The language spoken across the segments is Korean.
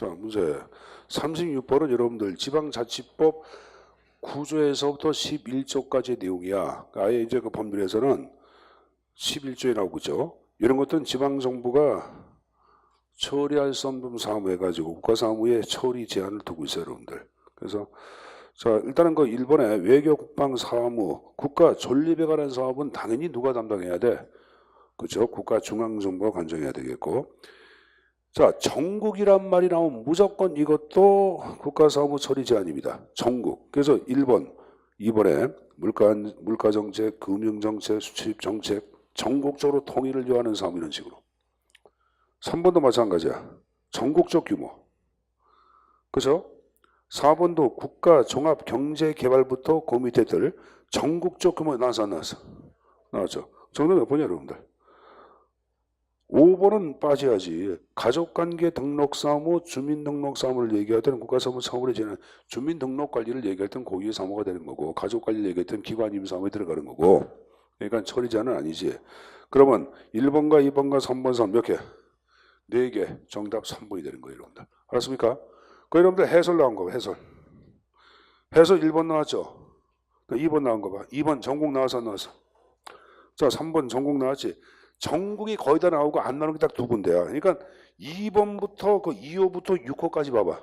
자, 문제 36번은 여러분들 지방자치법 9조에서부터 11조까지의 내용이야. 아예 이제 그 법률에서는 11조에 나오고죠. 이런 것들은 지방정부가 처리할 수 없는 사무 해가지고 국가사무에 처리 제한을 두고 있어요, 여러분들. 그래서 자 일단은 그 일본의 외교 국방 사무 국가 존립에 관한 사업은 당연히 누가 담당해야 돼? 그렇죠? 국가 중앙정부가 관정해야 되겠고 자, 전국이란 말이 나오면 무조건 이것도 국가사무 처리 제한입니다. 전국. 그래서 1번, 2번에 물가, 물가정책, 금융정책, 수출입정책, 전국적으로 통일을 요하는 사무 이런 식으로. 3번도 마찬가지야. 전국적 규모. 그죠? 4번도 국가 종합 경제 개발부터 그 밑에들 전국적 규모 나왔어, 안 나왔어? 나왔죠. 정답 몇 번이야, 여러분들? 5번은 빠져야지. 가족관계 등록사무, 주민등록사무를 얘기할 때는 국가사무 사무를 지는 주민등록관리를 얘기할 때는 고유의 사무가 되는 거고 가족관리를 얘기할 때는 기관임사무에 들어가는 거고 그러니까 처리자는 아니지. 그러면 1번과 2번과 3번, 3 몇 개? 4개. 정답 3번이 되는 거예요, 여러분들. 알았습니까? 그 여러분들 해설 나온 거 봐, 해설. 해설 1번 나왔죠? 2번 나온 거 봐. 2번 전국 나와서 안 나왔어? 자, 3번 전국 나왔지? 전국이 거의 다 나오고 안 나오는 게 딱 두 군데야. 그러니까 2번부터 그 2호부터 6호까지 봐봐.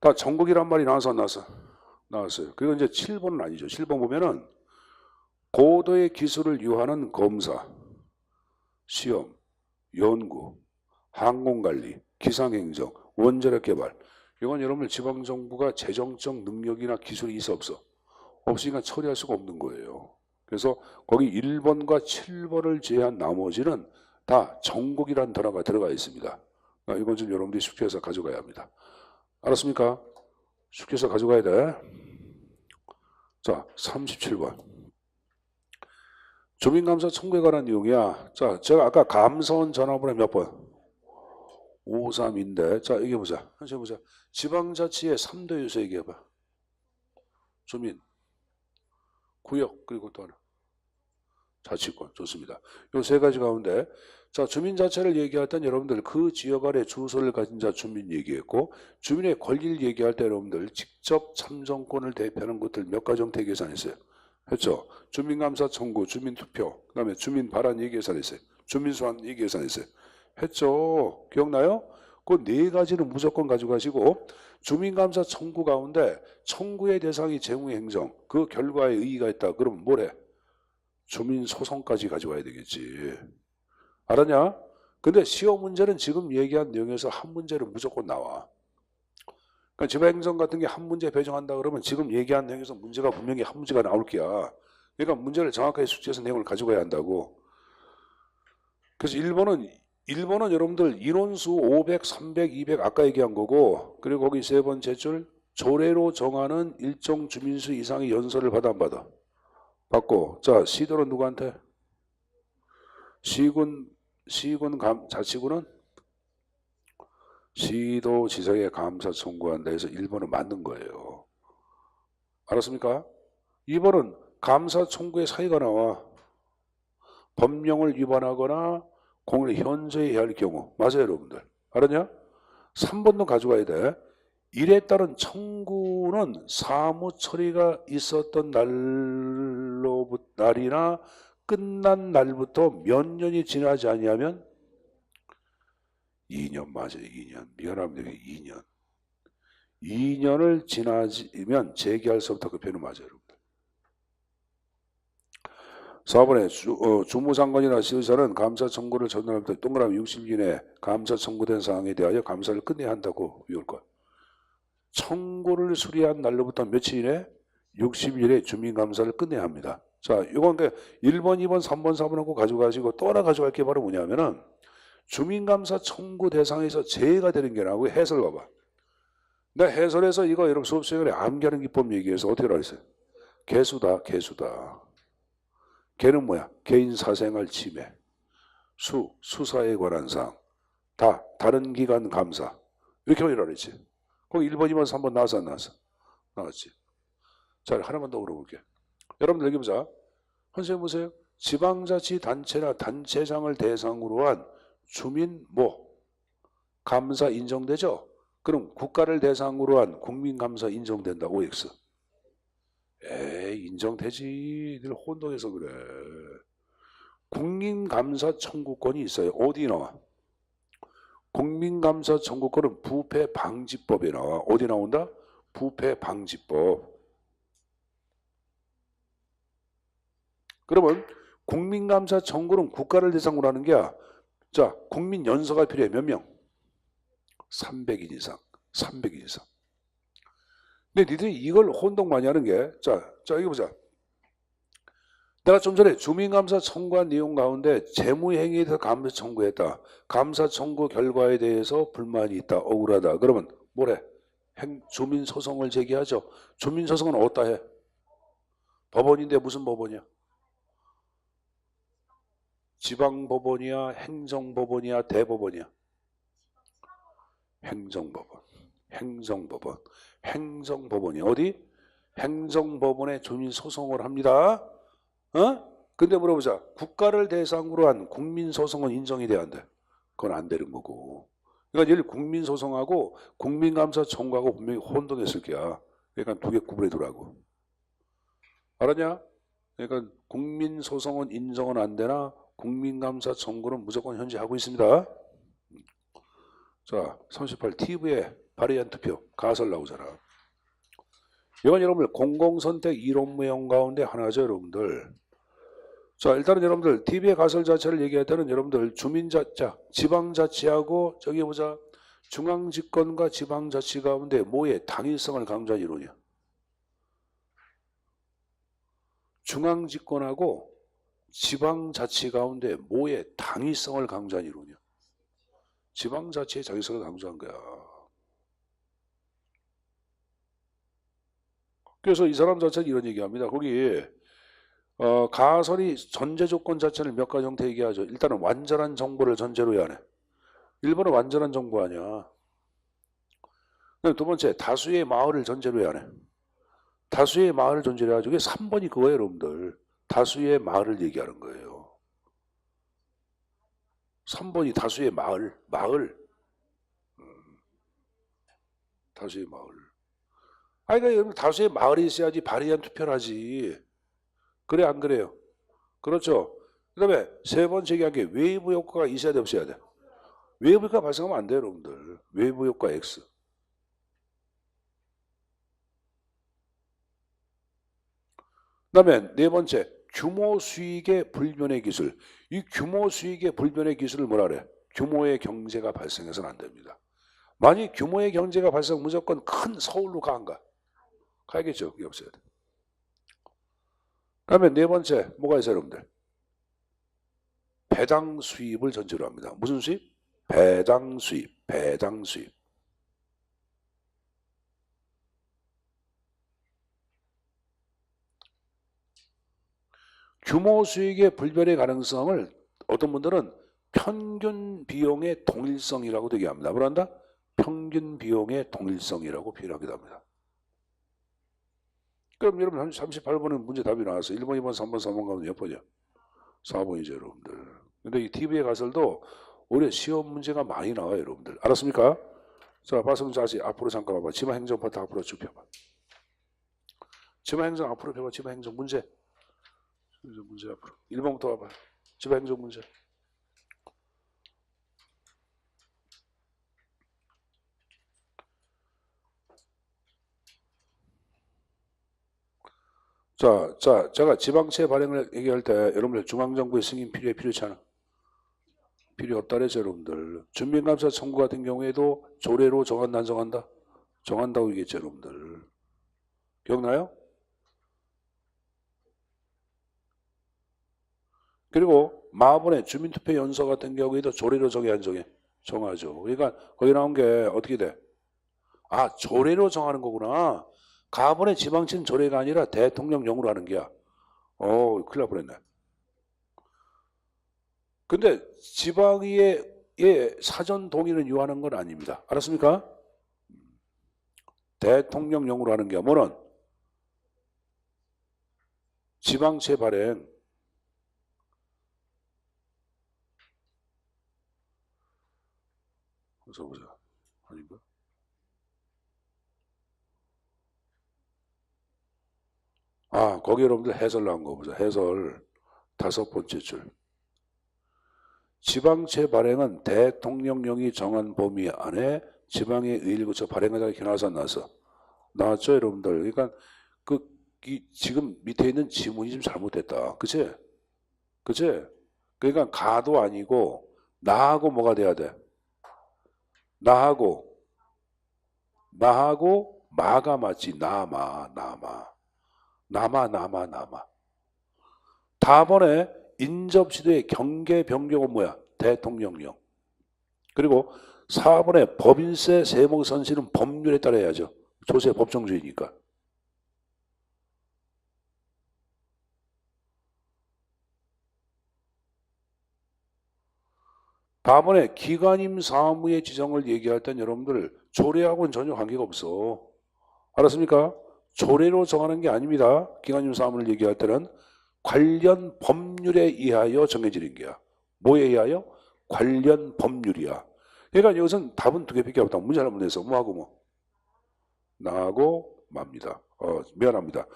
다 전국이란 말이 나와서 안 나왔어? 나왔어요. 그리고 이제 7번은 아니죠. 7번 보면은 고도의 기술을 유하는 검사, 시험, 연구, 항공관리, 기상행정, 원자력 개발. 이건 여러분들 지방정부가 재정적 능력이나 기술이 있어 없어? 없으니까 처리할 수가 없는 거예요. 그래서 거기 1번과 7번을 제한 나머지는 다 전국이란 단어가 들어가 있습니다. 아, 이건 좀 여러분들이 숙제해서 가져가야 합니다. 알았습니까? 숙제해서 가져가야 돼. 자, 37번. 주민감사 청구에 관한 내용이야. 자, 제가 아까 감사원 전화번호 몇 번? 53인데. 자, 얘기해 보자. 한번 보자. 지방자치의 3도 요소 얘기해 봐. 주민, 구역, 그리고 또 하나. 자치권 좋습니다. 요 세 가지 가운데 자 주민 자체를 얘기할 땐 여러분들 그 지역 안에 주소를 가진 자 주민 얘기했고 주민의 권리를 얘기할 때 여러분들 직접 참정권을 대표하는 것들 몇 가지 형태 계산했어요. 했죠. 주민감사 청구, 주민투표, 그 다음에 주민 발언 얘기 계산했어요. 주민소환 얘기 계산했어요. 했죠. 기억나요? 그 네 가지는 무조건 가져가시고 주민감사 청구 가운데 청구의 대상이 재무행정 그 결과에 의의가 있다. 그러면 뭐래? 주민 소송까지 가져와야 되겠지. 알았냐? 근데 시험 문제는 지금 얘기한 내용에서 한 문제는 무조건 나와. 그러니까 지방행정 같은 게 한 문제 배정한다 그러면 지금 얘기한 내용에서 문제가 분명히 한 문제가 나올 게야. 그러니까 문제를 정확하게 숙지해서 내용을 가져가야 한다고. 그래서 1번은 1번은 여러분들 인원수 500, 300, 200 아까 얘기한 거고 그리고 거기 세 번째 줄 조례로 정하는 일정 주민수 이상의 연설을 받아 안 받아? 받고 자 시도는 누구한테? 시군 시군 감 자치구는 시도 지사에 감사 청구한다 해서 1번은 맞는 거예요. 알았습니까? 2번은 감사 청구의 사유가 나와. 법령을 위반하거나 공을 현저히 해야 할 경우. 맞아요, 여러분들. 알았냐? 3번도 가져가야 돼. 일에 따른 청구는 사무 처리가 있었던 날로부터 날이나 끝난 날부터 몇 년이 지나지 아니하면 2년 맞아요. 2년. 미안합니다. 2년. 2년을 지나면 재개할 수 없다. 그 표현은 맞아요. 여러분들. 4번에 주, 어, 주무장관이나 시의사는 감사 청구를 전달할 때 동그라미 60일 이내 감사 청구된 사항에 대하여 감사를 끝내야 한다고 외울 것. 청구를 수리한 날로부터 며칠 이내 60일에 주민감사를 끝내야 합니다. 자, 이건 그 1번, 2번, 3번, 4번하고 가져가시고 또 하나 가져갈 게 바로 뭐냐면은 주민감사 청구 대상에서 제외가 되는 게 나고 해설 봐봐. 내 해설에서 이거 여러분 수업 시간에 암기하는 기법 얘기해서 어떻게 알았어요? 개수다, 개수다. 개는 뭐야? 개인 사생활 침해. 수, 수사에 관한 사항. 다, 다른 기관 감사. 이렇게 말이라 그랬지. 거기 1번, 2번, 3번 나왔어, 안 나왔어? 나왔지. 자, 하나만 더 물어볼게. 여러분들 여기 보자. 선생님 보세요. 지방자치단체나 단체장을 대상으로 한 주민 뭐 감사 인정되죠? 그럼 국가를 대상으로 한 국민감사 인정된다. OX. 에이 인정되지. 늘 혼동해서 그래. 국민감사 청구권이 있어요. 어디 나와? 국민감사 청구권은 부패 방지법에 나와. 어디 나온다? 부패 방지법. 그러면 국민감사 청구는 국가를 대상으로 하는 게야. 자, 국민 연서가 필요해. 몇 명? 300인 이상. 300인 이상. 근데 니들이 이걸 혼동 많이 하는 게, 자, 자, 이거 보자. 내가 좀 전에 주민감사 청구한 내용 가운데 재무행위에 대해서 감사 청구했다. 감사 청구 결과에 대해서 불만이 있다. 억울하다. 그러면 뭐래? 행, 주민소송을 제기하죠. 주민소송은 어디다 해? 법원인데 무슨 법원이야? 지방법원이야? 행정법원이야? 대법원이야? 행정법원. 행정법원. 행정법원이 어디? 행정법원에 주민 소송을 합니다. 어? 근데 물어보자. 국가를 대상으로 한 국민소송은 인정이 돼야 안 돼? 그건 안 되는 거고. 그러니까 예를 국민소송하고 국민감사 청구하고 분명히 혼동했을 게야. 그러니까 두 개 구분해 두라고. 알았냐? 그러니까 국민소송은 인정은 안 되나 국민감사 청구는 무조건 현재 하고 있습니다. 자, 38 TV에 발의한 투표 가설 나오잖아. 이건 여러분들 공공선택 이론무형 가운데 하나죠, 여러분들. 자, 일단은 여러분들 TV의 가설 자체를 얘기할 때는 여러분들 주민자자, 지방자치하고 저기 보자 중앙집권과 지방자치 가운데 뭐의 당일성을 강조한 이론이야. 중앙집권하고 지방자치 가운데 뭐의 당위성을 강조한 이론이야. 지방자치의 자기성을 강조한 거야. 그래서 이 사람 자체는 이런 얘기합니다. 거기 어, 가설이 전제 조건 자체를 몇 가지 형태 얘기하죠. 일단은 완전한 정보를 전제로 해야 하네. 1번은 완전한 정보 아니야. 두 번째 다수의 마을을 전제로 해야 하네. 다수의 마을을 전제로 해가지고 3번이 그거예요, 여러분들. 다수의 마을을 얘기하는 거예요. 3번이 다수의 마을, 마을. 음, 다수의 마을. 아니, 그러니까 여러분 다수의 마을이 있어야지 발의한 투표를 하지. 그래, 안 그래요? 그렇죠. 그 다음에 세 번째 얘기한 게 외부 효과가 있어야 돼, 없어야 돼? 외부 효과가 발생하면 안 돼요, 여러분들. 외부 효과 X. 그 다음에 네 번째, 규모 수익의 불변의 기술. 이 규모 수익의 불변의 기술을 뭐라 그래? 규모의 경제가 발생해서는 안 됩니다. 만약 규모의 경제가 발생 무조건 큰 서울로 가안 가? 가야겠죠. 그게 없어야 돼. 그다음에 네 번째 뭐가 있어요, 여러분들? 배당 수입을 전제로 합니다. 무슨 수입? 배당 수입, 배당 수입. 규모 수익의 불변의 가능성을 어떤 분들은 평균 비용의 동일성이라고 얘기합니다. 뭐란다? 평균 비용의 동일성이라고 표현하기도 합니다. 그럼 여러분 38번은 문제 답이 나왔어요. 1번, 2번, 3번, 4번 가면 몇 번이야? 4번이죠, 여러분들. 근데 이 TV의 가설도 올해 시험 문제가 많이 나와요, 여러분들. 알았습니까? 자, 봤으면 다시 앞으로 잠깐 봐봐. 지방행정 파트 앞으로 쭉 펴봐. 지방행정 앞으로 펴봐. 지방행정 문제. 문제, 앞으로. 1번부터 와봐. 지방행정 문제. 자, 자, 제가 지방채 발행을 얘기할 때 여러분들 중앙정부의 승인 필요해 필요치 않아? 필요 없다 그래서 여러분들 준비감사 청구 같은 경우에도 조례로 정한다 안 정한다? 정한다고 얘기했죠 여러분들 기억나요? 그리고 마하본의 주민투표 연서 같은 경우에도 조례로 정해 안 정해? 정하죠 그러니까 거기 나온 게 어떻게 돼? 아 조례로 정하는 거구나 가본의 지방청 조례가 아니라 대통령령으로 하는 게야. 어, 큰일 날 뻔했네. 근데 지방의의 예, 사전 동의를 요하는 건 아닙니다. 알았습니까? 대통령령으로 하는 게 뭐는 지방채 발행 어서 보자. 아닌가? 아, 거기 여러분들 해설 나온 거 보자. 해설 다섯 번째 줄. 지방채 발행은 대통령령이 정한 범위 안에 지방의 의를 거쳐 발행하자는 현화사 나서 나왔죠, 여러분들. 그러니까 그 이, 지금 밑에 있는 지문이 좀 잘못됐다. 그치? 그치? 그러니까 가도 아니고 나하고 뭐가 돼야 돼? 나하고 나하고 마가 맞지 나마 나마. 나마 나마 나마. 다번에 인접시대의 경계 변경은 뭐야? 대통령령. 그리고 4번에 법인세 세목 선시는 법률에 따라야죠. 조세 법정주의니까 다음번에 기관임 사무의 지정을 얘기할 땐 여러분들 조례하고는 전혀 관계가 없어. 알았습니까? 조례로 정하는 게 아닙니다. 기관임 사무를 얘기할 때는 관련 법률에 의하여 정해지는 게야. 뭐에 의하여? 관련 법률이야. 그러니까 여기서는 답은 두 개밖에 없다. 문제 하나 내서 뭐하고 뭐? 나하고 맙니다. 어, 미안합니다.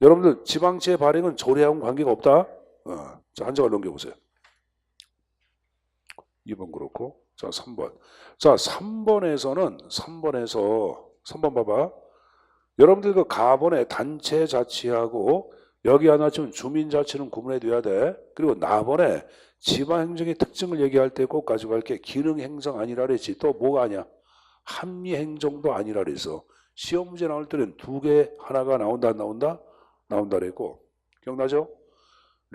여러분들 지방채 발행은 조례하고는 관계가 없다. 어, 자, 한 장을 넘겨보세요. 2번 그렇고. 자 3번. 자 3번에서는 3번에서 3번 봐봐. 여러분들 그 가번에 단체 자치하고 여기 하나 좀 주민 자치는 구분해 둬야 돼. 그리고 나번에 지방행정의 특징을 얘기할 때 꼭 가져갈 게 기능행정 아니라 그랬지. 또 뭐가 아니야? 합리행정도 아니라 그래서 시험 문제 나올 때는 두 개 하나가 나온다 안 나온다? 나온다 그랬고. 기억나죠?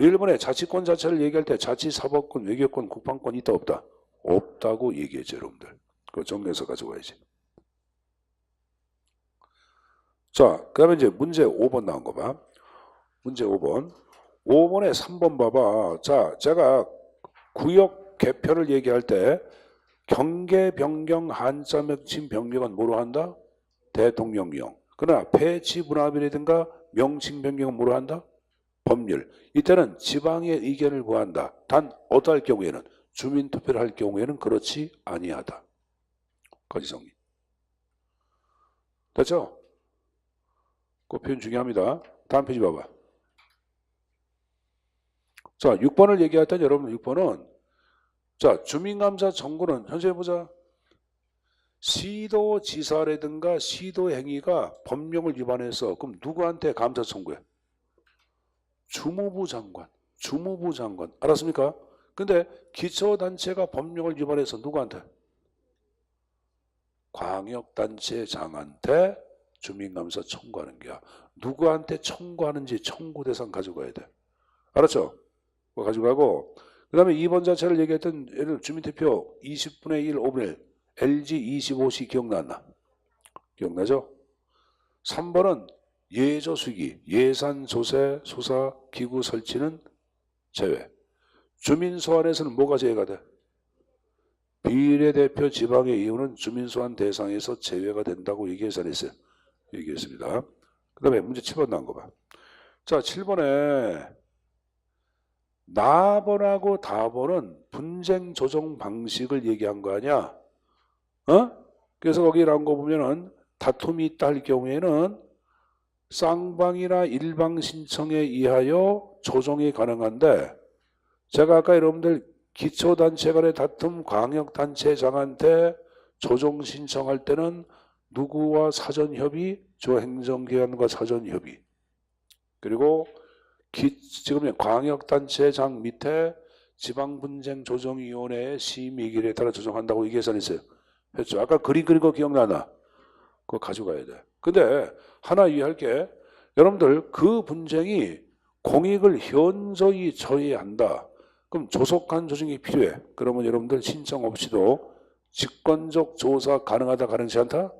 일본의 자치권 자체를 얘기할 때 자치 사법권, 외교권, 국방권 있다 없다? 없다고 얘기했죠, 여러분들. 그거 정리해서 가져가야지. 자, 그 다음에 이제 문제 5번 나온 거 봐. 문제 5번. 5번에 3번 봐봐. 자, 제가 구역 개표를 얘기할 때 경계 변경 한자 맺힌 변경은 뭐로 한다? 대통령령. 그러나 폐지 분합이라든가 명칭 변경은 뭐로 한다? 법률. 이때는 지방의 의견을 구한다. 단 어떠할 경우에는 주민투표를 할 경우에는 그렇지 아니하다. 거지성리. 됐죠? 그 표현 중요합니다. 다음 페이지 봐봐. 자, 6번을 얘기할 때 여러분 6번은 자, 주민감사 정보는 현재 보자. 시도지사라든가 시도행위가 법령을 위반해서 그럼 누구한테 감사 청구해? 주무부 장관, 주무부 장관. 알았습니까? 근데 기초단체가 법령을 위반해서 누구한테? 광역단체 장한테 주민감사 청구하는 게야. 누구한테 청구하는지 청구 대상 가져가야 돼. 알았죠? 그거 가져가고 그 다음에 2번 자체를 얘기했던 예를 들어 주민투표 20분의 1, 5분의 1 LG 25시 기억났나? 기억나죠? 3번은 예조 수기, 예산 조세, 수사, 기구 설치는 제외. 주민 소환에서는 뭐가 제외가 돼? 비례대표 지방의 이유는 주민 소환 대상에서 제외가 된다고 얘기해서 했어요. 얘기했습니다. 그 다음에 문제 7번 나온 거 봐. 자, 7번에 나번하고 다번은 분쟁 조정 방식을 얘기한 거 아니야? 어? 그래서 거기 나온 거 보면은 다툼이 있다 할 경우에는 쌍방이나 일방 신청에 의하여 조정이 가능한데 제가 아까 여러분들 기초단체 간의 다툼 광역단체장한테 조정 신청할 때는 누구와 사전협의? 조행정기관과 사전협의 그리고 기, 지금 광역단체장 밑에 지방분쟁조정위원회의 심의기일에 따라 조정한다고 이 계산했어요. 했죠. 아까 그림 거 기억나나? 그거 가져가야 돼. 근데 하나 이해할 게 여러분들 그 분쟁이 공익을 현저히 저해한다. 그럼 조속한 조정이 필요해. 그러면 여러분들 신청 없이도 직권적 조사 가능하다 가능치 않다?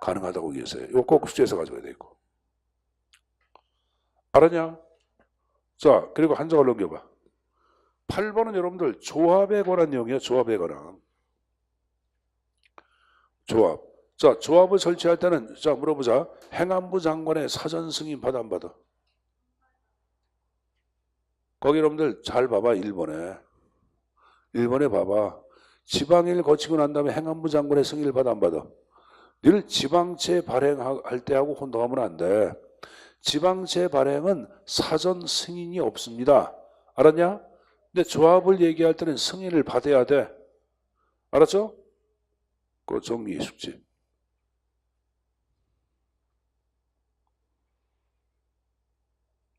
가능하다고 얘기했어요. 이거 꼭 숙제에서 가져가야 되고. 알았냐? 자, 그리고 한 장을 넘겨봐. 8번은 여러분들 조합에 관한 내용이야. 조합에 관한. 조합. 자, 조합을 설치할 때는 자 물어보자. 행안부 장관의 사전 승인 받아 안 받아? 거기 여러분들 잘 봐봐. 1번에. 1번에 봐봐. 지방일 거치고 난 다음에 행안부 장관의 승인을 받아 안 받아? 늘 지방채 발행할 때 하고 혼동하면 안 돼. 지방채 발행은 사전 승인이 없습니다. 알았냐? 근데 조합을 얘기할 때는 승인을 받아야 돼. 알았죠? 그 정리 숙지.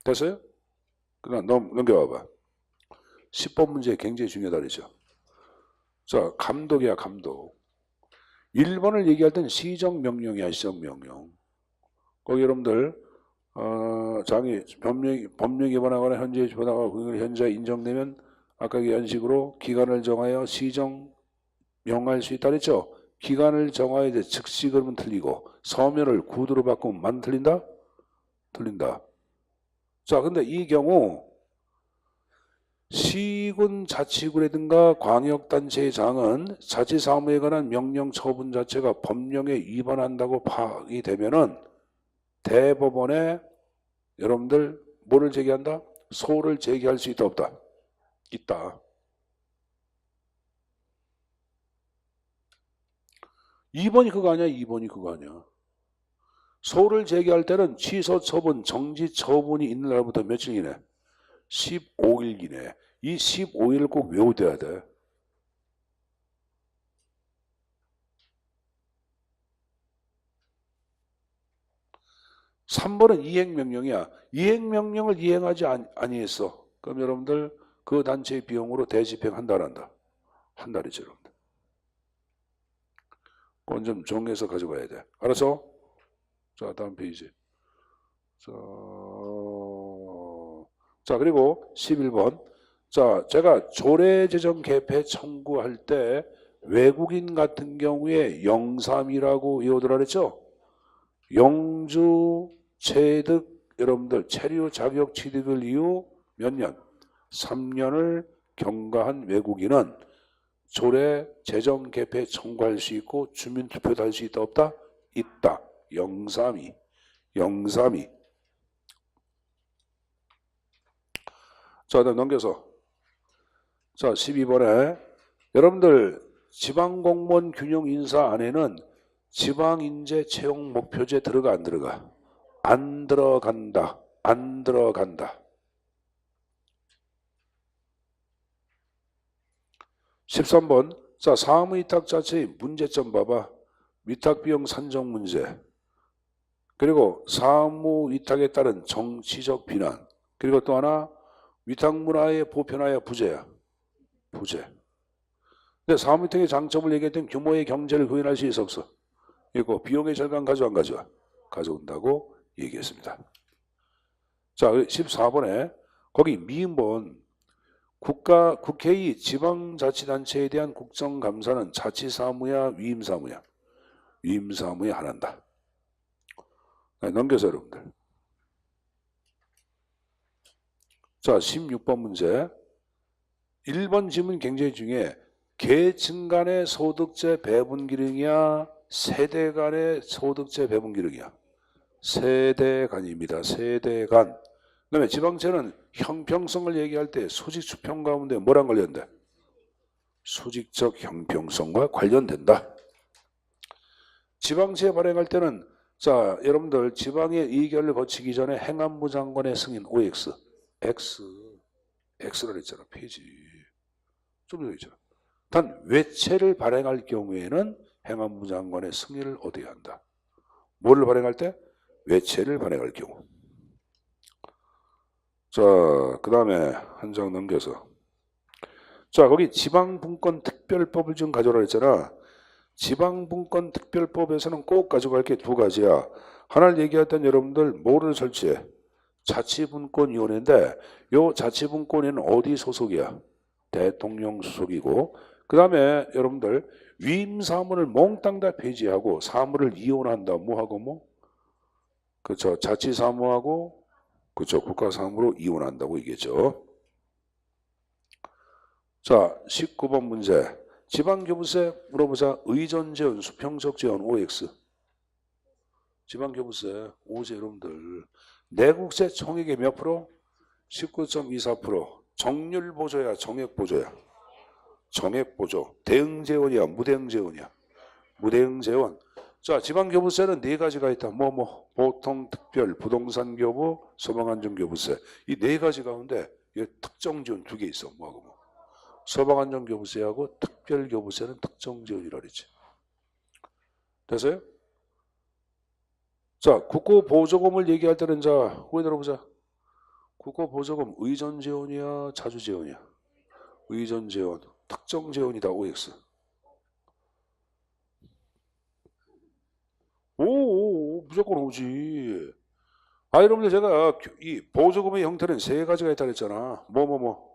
됐어요? 그럼 넘, 넘겨봐봐. 10번 문제 굉장히 중요하다 그랬죠. 자, 감독이야, 감독. 1번을 얘기할 때는 시정명령이야, 시정명령. 거기 여러분들, 어, 장이 법령, 법령 위반하거나 현재 위반하거나 그걸 현재 인정되면 아까 그 연식으로 기간을 정하여 시정 명할 수 있다 그랬죠? 기간을 정하야 돼. 즉시 그러면 틀리고 서면을 구두로 바꾸면 만 틀린다? 틀린다. 자, 근데 이 경우 시군 자치구라든가 광역단체의 장은 자치사무에 관한 명령 처분 자체가 법령에 위반한다고 파악이 되면은 대법원에 여러분들 뭐를 제기한다? 소를 제기할 수 있다 없다? 있다. 2번이 그거 아니야? 2번이 그거 아니야? 소를 제기할 때는 취소 처분, 정지 처분이 있는 날부터 며칠 이내? 15일 이내. 이 15일을 꼭 외워둬야 돼. 삼번은 이행명령이야. 이행명령을 이행하지 아니- 아니했어. 그럼 여러분들 그 단체의 비용으로 대집행한다 안 한다? 한다리죠 여러분들. 그건 좀 정해서 가져가야 돼. 알았어? 자 다음 페이지. 자, 자 그리고 11번. 자 제가 조례재정 개폐 청구할 때 외국인 같은 경우에 영삼이라고 이어들어 그랬죠? 영주 체득 여러분들 체류 자격 취득을 이후 몇 년? 3년을 경과한 외국인은 조례 재정 개폐 청구할 수 있고 주민 투표도 할 수 있다 없다? 있다. 영삼이 영삼이 자, 다음 넘겨서 자, 12번에 여러분들 지방공무원 균형 인사 안에는 지방인재 채용 목표제 들어가 안 들어가? 안 들어간다. 안 들어간다. 13번. 자, 사무위탁 자체의 문제점 봐봐. 위탁 비용 산정 문제. 그리고 사무 위탁에 따른 정치적 비난. 그리고 또 하나 위탁 문화의 보편화야 부재야. 부재. 근데 사무 위탁의 장점을 얘기했던 규모의 경제를 구현할 수 있어 없어? 있고 비용의 절감 가져안 가져와? 가져온다고 얘기했습니다. 자, 14번에 거기 미음본 국가 국회의 지방자치단체에 대한 국정감사는 자치사무야 위임사무야? 위임사무에 한한다. 네, 넘겨서 여러분들. 자, 16번 문제. 1번 질문 굉장히 중요해. 계층 간의 소득세 배분 기능이야? 세대 간의 소득세 배분 기능이야? 세대 간입니다. 세대 간. 그 다음에 지방채는 형평성을 얘기할 때 수직 수평 가운데 뭐랑 관련돼? 수직적 형평성과 관련된다. 지방채 발행할 때는 자 여러분들 지방의 의결을 거치기 전에 행안부 장관의 승인 OX X X라 했잖아 페이지 좀 전에 있잖아. 단 외채를 발행할 경우에는 행안부 장관의 승인을 얻어야 한다. 뭐를 발행할 때? 외채를 발행할 경우. 자, 그 다음에 한 장 넘겨서. 자, 거기 지방분권 특별법을 좀 가져오라 했잖아. 지방분권 특별법에서는 꼭 가져갈 게 두 가지야. 하나를 얘기했던 여러분들 뭐를 설치해? 자치분권위원회인데 요 자치분권위는 어디 소속이야? 대통령 소속이고 그 다음에 여러분들 위임 사무를 몽땅 다 폐지하고 사무를 이혼한다. 뭐하고 뭐? 그렇죠. 자치 사무하고 그렇죠. 국가 사무로 이혼한다고 얘기했죠. 자, 19번 문제. 지방교부세 물어보자. 의전재원, 수평적 재원, OX. 지방교부세, 오제 여러분들. 내국세 총액의 몇 프로? 19.24%. 정률 보조야, 정액 보조야. 정액 보조, 대응 재원이야, 무대응 재원이야. 무대응 재원. 자, 지방교부세는 네 가지가 있다. 뭐, 뭐, 보통, 특별, 부동산 교부, 소방안전 교부세. 이 네 가지 가운데 이 특정 지원 두 개 있어. 뭐하고 뭐. 소방안전 교부세하고 특별 교부세는 특정지원이라 그랬지. 됐어요? 자, 국고 보조금을 얘기할 때는 자, 후에 들어보자. 국고 보조금 의전 재원이야, 자주 재원이야? 의전 재원, 특정 재원이다, OX. 오, 오, 오, 무조건 오지. 아, 여러분들 제가 교- 이 보조금의 형태는 세 가지가 있다 그랬잖아. 뭐, 뭐, 뭐.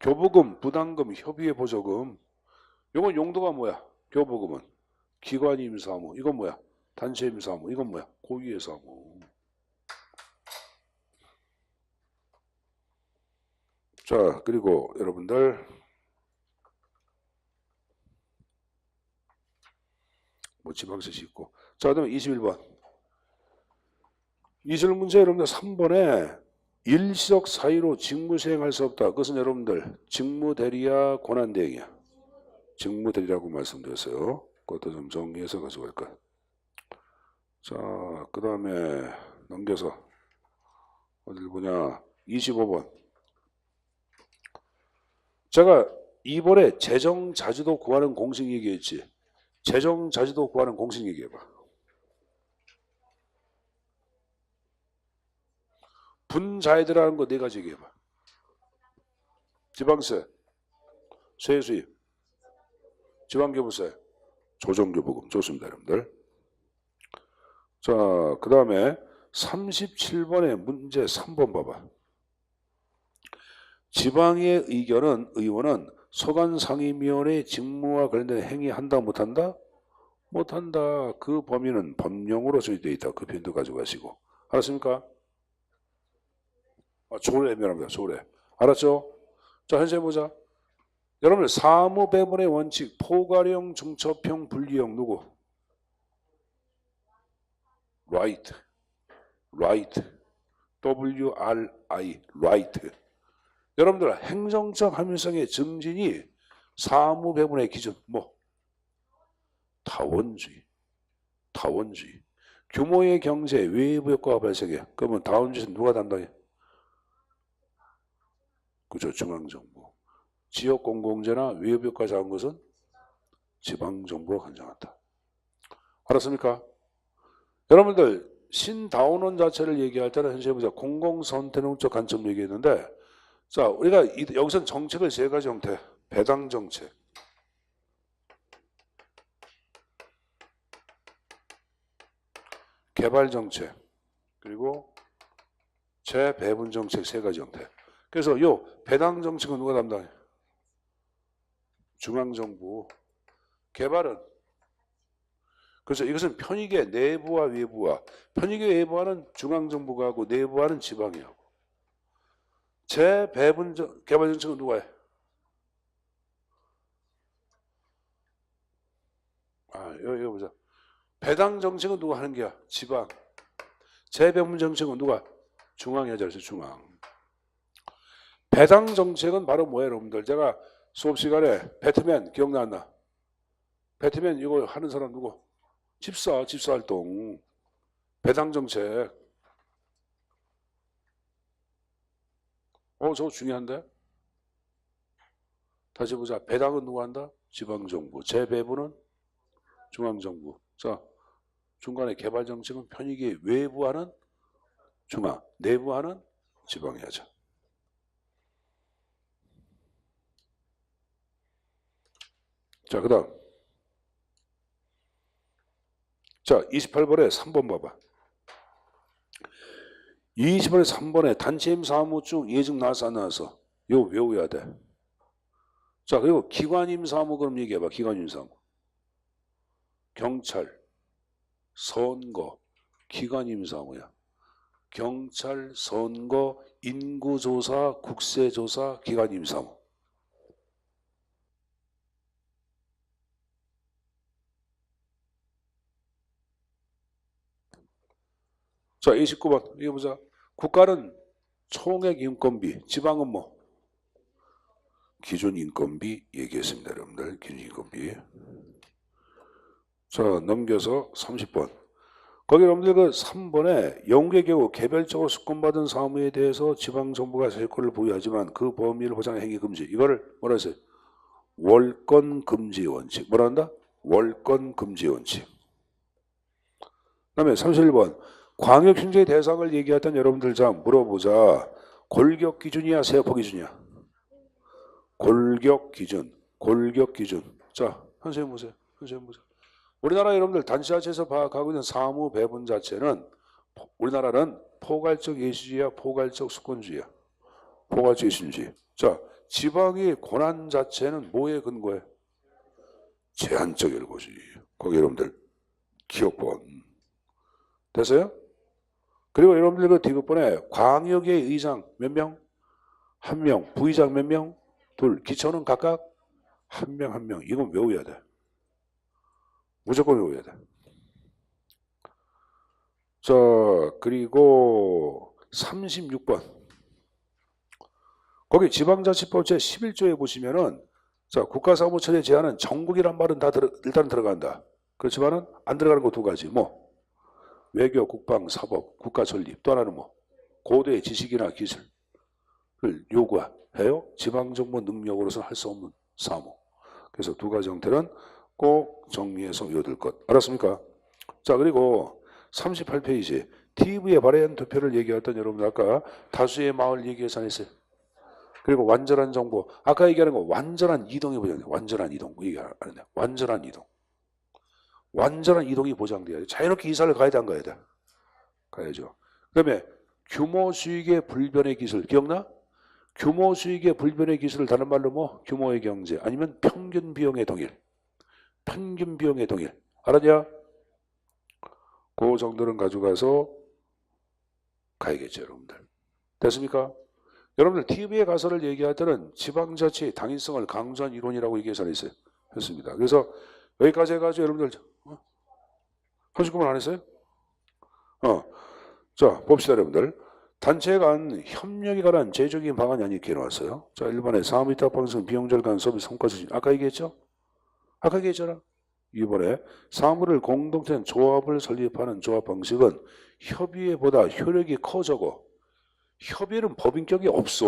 교부금, 부담금, 협의회 보조금. 이건 용도가 뭐야? 교부금은 기관 임사무. 이건 뭐야? 단체 임사무. 이건 뭐야? 고유의 사무. 자, 그리고 여러분들 뭐 지방세시 있고. 자, 그 다음에 21번. 이질 문제 여러분들 3번에 일시적 사유로 직무 수행할 수 없다. 그것은 여러분들 직무 대리야 권한 대행이야. 직무 대리라고 말씀드렸어요. 그것도 좀 정리해서 가져갈 거야. 자, 그 다음에 넘겨서 어딜 보냐? 25번. 제가 이번에 재정 자주도 구하는 공식 얘기했지. 재정 자주도 구하는 공식 얘기해봐. 분자애들하는 거 네 가지 얘기해봐. 지방세, 세수입, 지방교부세, 조정교부금 좋습니다, 여러분들. 자, 그 다음에 37번의 문제 3번 봐봐. 지방의 의견은 의원은 소관상임위원회 직무와 관련된 행위 한다 못한다? 못한다. 그 범위는 법령으로 정해져 있다. 그 표현도 가져가시고. 알았습니까? 아, 조례 미안합니다. 조례. 알았죠? 자, 현재 보자. 여러분 사무 배분의 원칙 포괄형, 중첩형, 분리형 누구? right. right. W R I right. 여러분들 행정적 합리성의 증진이 사무 배분의 기준 뭐 타원주의. 타원주의. 규모의 경제 외부 효과가 발생해. 그러면 다원주의는 누가 담당해? 그죠 중앙정부. 지역 공공재나 외부 효과 작은 것은 지방정부가 관장한다. 알았습니까? 여러분들 신다원원 자체를 얘기할 때는 현재 보자 공공선택론적 관점 얘기했는데 자 우리가 이- 여기서 정책을 세 가지 형태 배당 정책 개발 정책 그리고 재배분 정책 세 가지 형태 그래서 요 배당 정책은 누가 담당해? 중앙정부 개발은 그래서 이것은 편익의 내부와 외부와 편익의 외부와는 중앙정부가 하고 내부와는 지방이 하고 재배분 정- 개발 정책은 누가 해? 아 여기 보자 배당 정책은 누가 하는 게야? 지방 재배분 정책은 누가? 중앙이 하자 그래서 중앙 배당 정책은 바로 뭐예요 여러분들 제가 수업 시간에 배트맨 기억나나? 배트맨 이거 하는 사람 누구? 집사, 집사 활동, 배당 정책. 어, 저거 중요한데? 다시 보자. 배당은 누가 한다? 지방정부. 재배부는 중앙정부. 자, 중간에 개발 정책은 편익이 외부하는 중앙, 내부하는 지방이 하자. 자, 그 다음. 자, 28번에 3번 봐봐. 20번에 3번에 단체임 사무 중 예증 나와서 안 나와서 이거 외워야 돼. 자, 그리고 기관임 사무 그럼 얘기해봐. 기관임 사무. 경찰, 선거, 기관임 사무야. 경찰, 선거, 인구조사, 국세조사, 기관임 사무. 자, 29번. 이거 보자. 국가는 총액 인건비, 지방은 뭐? 기준 인건비 얘기했습니다, 여러분들. 기준 인건비. 자, 넘겨서 30번. 거기 여러분들 그 3번에 영국의 경우 개별적으로 수권받은 사무에 대해서 지방정부가 세권을 보유하지만 그 범위를 보장해 행위 금지. 이거를 뭐라 했어요? 월권 금지 원칙. 뭐라 한다? 월권 금지 원칙. 그 다음에 31번. 광역 형제 대상을 얘기했던 여러분들 자 물어보자. 골격 기준이야, 세포 기준이야? 골격 기준. 골격 기준. 자, 선생님 보세요. 선생님 보세요. 우리나라 여러분들 단시화체에서 파악하고 있는 사무 배분 자체는 포- 우리나라는 포괄적 예시주의야, 포괄적 수권주의야. 포괄적 예시주의. 자, 지방의 권한 자체는 뭐에 근거해? 제한적 열고주의. 거기 여러분들 기억번. 됐어요? 그리고 여러분들 그 디귿번에 광역의 의장 몇 명? 한 명. 부의장 몇 명? 둘. 기초는 각각 한 명 한 명. 이건 외워야 돼. 무조건 외워야 돼. 자, 그리고 36번. 거기 지방자치법 제 11조에 보시면은 자, 국가사무처의 제한은 전국이란 말은 다 들어, 일단 들어간다. 그렇지만은 안 들어가는 거 두 가지. 뭐 외교, 국방, 사법, 국가 설립. 또 하나는 뭐 고도의 지식이나 기술을 요구해요. 지방정부 능력으로서 할 수 없는 사무. 그래서 두 가지 형태는 꼭 정리해서 외워둘 것. 알았습니까? 자, 그리고 38페이지. TV에 발해한 투표를 얘기했던 여러분들 아까 다수의 마을 얘기해서 안 했어요. 그리고 완전한 정보. 아까 얘기하는 거 완전한 이동이 보장돼. 완전한 이동. 얘기하는데 완전한 이동. 완전한 이동이 보장돼야 돼. 자유롭게 이사를 가야 돼, 안 가야 돼? 가야죠. 그 다음에 규모 수익의 불변의 기술. 기억나? 규모 수익의 불변의 기술을 다른 말로 뭐? 규모의 경제. 아니면 평균 비용의 동일. 평균 비용의 동일. 알았냐? 그 정도는 가져가서 가야겠죠, 여러분들. 됐습니까? 여러분들 TV에 가서를 얘기할 때는 지방자치 당위성을 강조한 이론이라고 얘기해서 있어요. 했습니다. 그래서 여기까지 해가지고 여러분들 어? 하실 거면 안 했어요? 어, 자 봅시다, 여러분들. 단체 간 협력에 관한 제적인 방안이 아니 이렇게 나왔어요. 자, 1번에 사무위탁 방송 비용 절감 서비스 성과 수준. 아까 얘기했죠? 아까 얘기했잖아. 2번에 사무를 공동된 조합을 설립하는 조합 방식은 협의회보다 효력이 커져고 협의회는 법인격이 없어.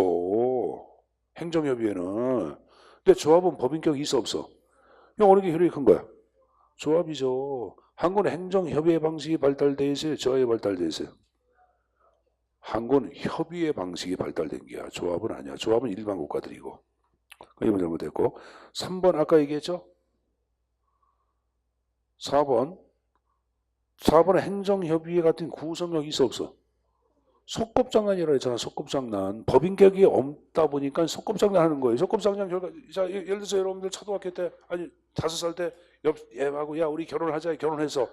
행정협의회는. 근데 조합은 법인격이 있어 없어? 형 어느 게 효력이 큰 거야? 조합이죠. 한국은 행정협의회 방식이 발달돼 있어요. 조합이 발달돼 있어요. 한국은 협의회 방식이 발달된 게야. 조합은 아니야. 조합은 일반 국가들이고. 이번 잘못됐고. 3번 아까 얘기했죠? 4번. 4번은 행정협의회 같은 구성력이 있어 없어? 속곱장난이라 했잖아. 속곱장난. 법인격이 없다 보니까 속곱장난 하는 거예요. 속곱장난 결과 자 예- 예를 들어서 여러분들 초등학교 때 아니 다섯 살 때 옆 애하고 야 우리 결혼하자 결혼해서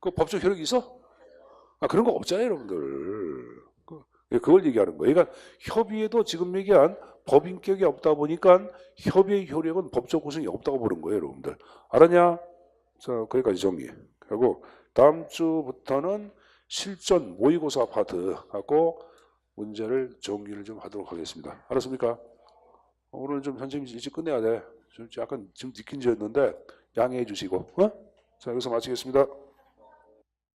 그 법적 효력이 있어? 아 그런 거 없잖아요, 여러분들. 그- 그걸 얘기하는 거예요. 그러니까 협의회도 지금 얘기한 법인격이 없다 보니까 협의의 효력은 법적 구성이 없다고 보는 거예요, 여러분들. 알았냐? 자, 거기까지 정리. 하고 다음 주부터는 실전 모의고사 파트 갖고 문제를 정리를 좀 하도록 하겠습니다. 알았습니까? 오늘 좀 현재 일찍 끝내야 돼. 좀 약간 지금 느낀 지였는데 양해해 주시고, 어? 자 여기서 마치겠습니다.